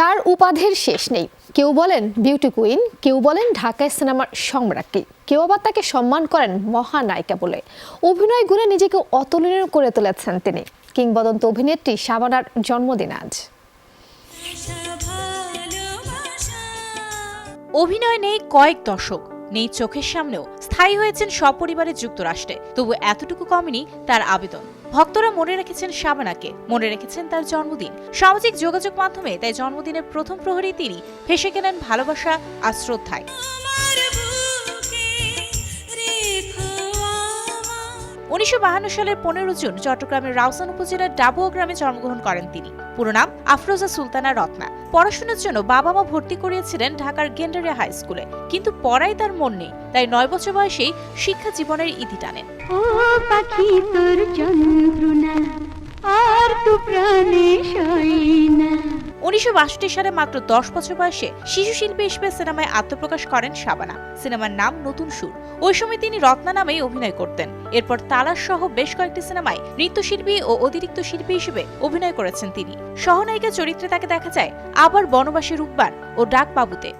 তার উপাধের শেষ নেই। কেউ বলেন বিউটি কুইন কেউ বলেন ঢাকায় সিনেমার সম্রাজ্ঞী। কেউ আবার তাকে সম্মান করেন মহানায়িকা বলে। অভিনয় গুণে নিজেকে অতুলনীয় করে তুলেছেন তিনি। কিংবদন্ত অভিনেত্রী শাবানার জন্মদিন আজ। অভিনয় নেই কয়েক দশক। নেই চোখের সামনেও। স্থায়ী হয়েছেন সপরিবারে যুক্তরাষ্ট্রে। তবু এতটুকু কমেনি তার আবেদন। ভক্তরা মনে রেখেছেন শাবানাকে, মনে রেখেছেন তার জন্মদিন। সামাজিক যোগাযোগ মাধ্যমে তাই জন্মদিনের প্রথম প্রহরী তিনি। ফেসে গেলেন ভালোবাসা আর শ্রদ্ধায়। উনিশশো সালের পনেরো জুন চট্টগ্রামের রাউসান উপজেলার ডাবুয়া গ্রামে জন্মগ্রহণ করেন তিনি। পুরো নাম আফরোজা সুলতানা রত্না। পড়াশোনার জন্য বাবা মা ভর্তি করিয়েছিলেন ঢাকার গেন্ডারিয়া হাই স্কুলে। কিন্তু পড়াই তার মন নেই, তাই নয় বছর বয়সেই শিক্ষা জীবনের ইতি টানেন। পাখি আর তো প্রাণে উনিশশো বাষট্টি সালে মাত্র দশ বছর বয়সে শিশু শিল্পী হিসেবে সিনেমায় আত্মপ্রকাশ করেন শাবানা। সিনেমার নাম নতুন সুর। ওই সময় তিনি রত্না নামেই অভিনয় করতেন। এরপর তালাস সহ বেশ কয়েকটি সিনেমায় নৃত্যশিল্পী ও অতিরিক্ত শিল্পী হিসেবে অভিনয় করেছেন তিনি। সহনায়িকা চরিত্রে তাকে দেখা যায় আবার বনবাসী রূপবান ও ডাক বাবুতে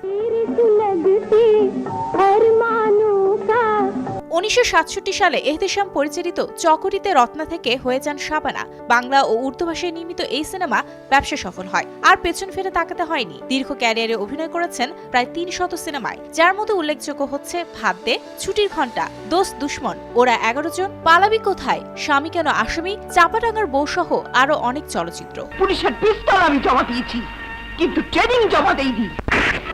উনিশশো সাতষট্টি সালে এহতেশাম পরিচালিত চকরিতে রত্না থেকে হয়ে যান শাবানা। বাংলা ও উর্দু ভাষায় নির্মিত এই সিনেমা ব্যবসা সফল হয়। আর পেছন ফিরে তাকাতে হয়নি। দীর্ঘ ক্যারিয়ারে অভিনয় করেছেন প্রায় তিন শত সিনেমায়। যার মধ্যে উল্লেখযোগ্য হচ্ছে ভাত দে ছুটির ঘণ্টা দোস্ত দুশ্মন, ওরা এগারো জন, পালাবি কোথায়, স্বামী কেন আসামি, চাপাডাঙ্গার বউ সহ আরও অনেক চলচ্চিত্র। পুলিশের পিস্তল আমি জমা দিয়েছি, কিন্তু ট্রেনিং জমা দেইনি।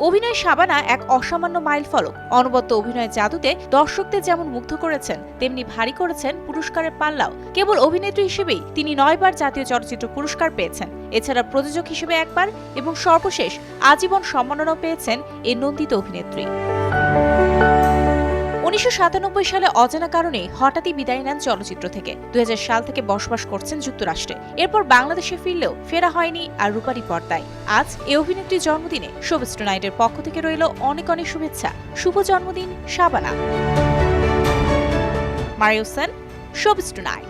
অভিনয় সাবানা এক অসামান্য মাইল ফলক। অনবদ্য অভিনয়ের জাদুতে দর্শকদের যেমন মুগ্ধ করেছেন, তেমনি ভারী করেছেন পুরস্কারের পাল্লাও। কেবল অভিনেত্রী হিসেবেই তিনি নয়বার জাতীয় চলচ্চিত্র পুরস্কার পেয়েছেন। এছাড়া প্রযোজক হিসেবে একবার এবং সর্বশেষ আজীবন সম্মাননা পেয়েছেন এই নন্দিত অভিনেত্রী। উনিশশো সাতানব্বই সালে অজানা কারণে হঠাৎই বিদায় নেন চলচ্চিত্র থেকে। দুই হাজার সাল থেকে বসবাস করছেন যুক্তরাষ্ট্রে। এরপর বাংলাদেশে ফিরলেও ফেরা হয়নি আর রূপারি পর্দায়। আজ এ অভিনেত্রীর জন্মদিনে শোভেস্ট নাইটের পক্ষ থেকে রইল অনেক অনেক শুভেচ্ছা। শুভ জন্মদিন, শাবানা। মারিউসেন শুভেষ্ট নাইট